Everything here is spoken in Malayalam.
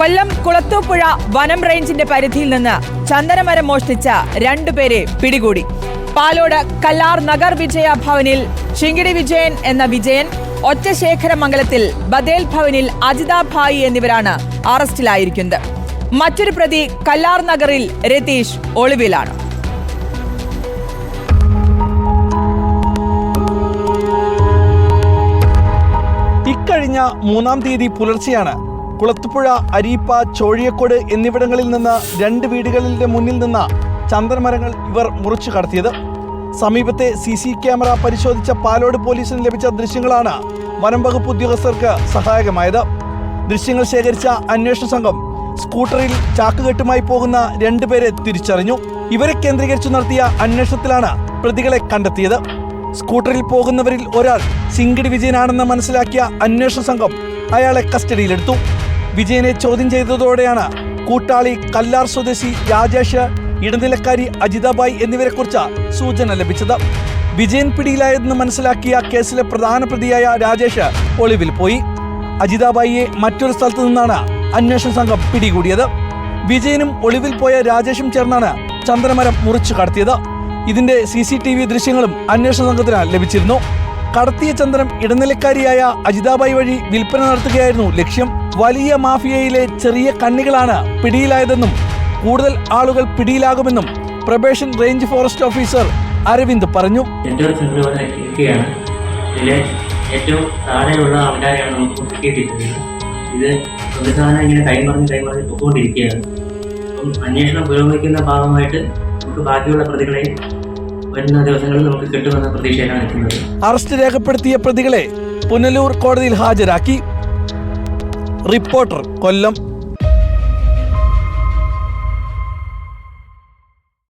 കൊല്ലം കുളത്തൂപ്പുഴ വനം റേഞ്ചിന്റെ പരിധിയിൽ നിന്ന് ചന്ദനമരം മോഷ്ടിച്ച രണ്ടുപേരെ പിടികൂടി. പാലോട് കല്ലാർ നഗർ വിജയ ഭവനിൽ ശിങ്കിടി വിജയൻ എന്ന വിജയൻ ഒറ്റശേഖര മംഗലത്തിൽ ബദേൽ ഭവനിൽ അജിത ഭായി എന്നിവരാണ് അറസ്റ്റിലായിരിക്കുന്നത്. മറ്റൊരു പ്രതി കല്ലാർ നഗറിൽ രതീഷ് ഒളിവിലാണ്. ഇക്കഴിഞ്ഞ മൂന്നാം തീയതി പുലർച്ചെയാണ് കുളത്തുപുഴ അരീപ്പ ചോഴിയക്കോട് എന്നിവിടങ്ങളിൽ നിന്ന് രണ്ട് വീടുകളിലെ മുന്നിൽ നിന്ന് ചന്ദ്രമരങ്ങൾ ഇവർ മുറിച്ചു കടത്തിയത്. സമീപത്തെ സി സി ക്യാമറ പരിശോധിച്ച പാലോട് പോലീസിന് ലഭിച്ച ദൃശ്യങ്ങളാണ് വനം വകുപ്പ് ഉദ്യോഗസ്ഥർക്ക് സഹായകമായത്. ദൃശ്യങ്ങൾ ശേഖരിച്ച അന്വേഷണ സംഘം സ്കൂട്ടറിൽ ചാക്കുകെട്ടുമായി പോകുന്ന രണ്ടുപേരെ തിരിച്ചറിഞ്ഞു. ഇവരെ കേന്ദ്രീകരിച്ചു നടത്തിയ അന്വേഷണത്തിലാണ് പ്രതികളെ കണ്ടെത്തിയത്. സ്കൂട്ടറിൽ പോകുന്നവരിൽ ഒരാൾ സിങ്കിടി വിജയനാണെന്ന് മനസ്സിലാക്കിയ അന്വേഷണ സംഘം അയാളെ കസ്റ്റഡിയിലെടുത്തു. വിജയനെ ചോദ്യം ചെയ്തതോടെയാണ് കൂട്ടാളി കല്ലാർ സ്വദേശി രാജേഷ് ഇടനിലക്കാരി അജിതാബായി എന്നിവരെക്കുറിച്ച് സൂചന ലഭിച്ചത്. വിജയൻ പിടിയിലായതെന്ന് മനസ്സിലാക്കിയ കേസിലെ പ്രധാന പ്രതിയായ രാജേഷ് ഒളിവിൽ പോയി. അജിതാബായിയെ മറ്റൊരു സ്ഥലത്തു നിന്നാണ് അന്വേഷണ സംഘം പിടികൂടിയത്. വിജയനും ഒളിവിൽ പോയ രാജേഷും ചേർന്നാണ് ചന്ദനമരം മുറിച്ചു കടത്തിയത്. ഇതിന്റെ സി സി ടി വി ദൃശ്യങ്ങളും അന്വേഷണ സംഘത്തിന് ലഭിച്ചിരുന്നു. കടത്തിയ ചന്ദനം ഇടനിലക്കാരിയായ അജിതാബായി വഴി വിൽപ്പന നടത്തുകയായിരുന്നു. ലക്ഷ്യം വലിയ മാഫിയയിലെ ചെറിയ കണ്ണികളാണ് പിടിയിലായതെന്നും കൂടുതൽ ആളുകൾ പിടിയിലാകുമെന്നും probation range forest officer Aravind പറഞ്ഞു. ഇത് അന്വേഷണം പുരോഗമിക്കുന്ന ഭാഗമായിട്ട് നമുക്ക് ബാക്കിയുള്ള പ്രതികളെയും ദിവസങ്ങളിൽ നമുക്ക് അറസ്റ്റ് രേഖപ്പെടുത്തിയ പ്രതികളെ പുനലൂർ കോടതിയിൽ ഹാജരാക്കി. റിപ്പോർട്ടർ കൊല്ലം.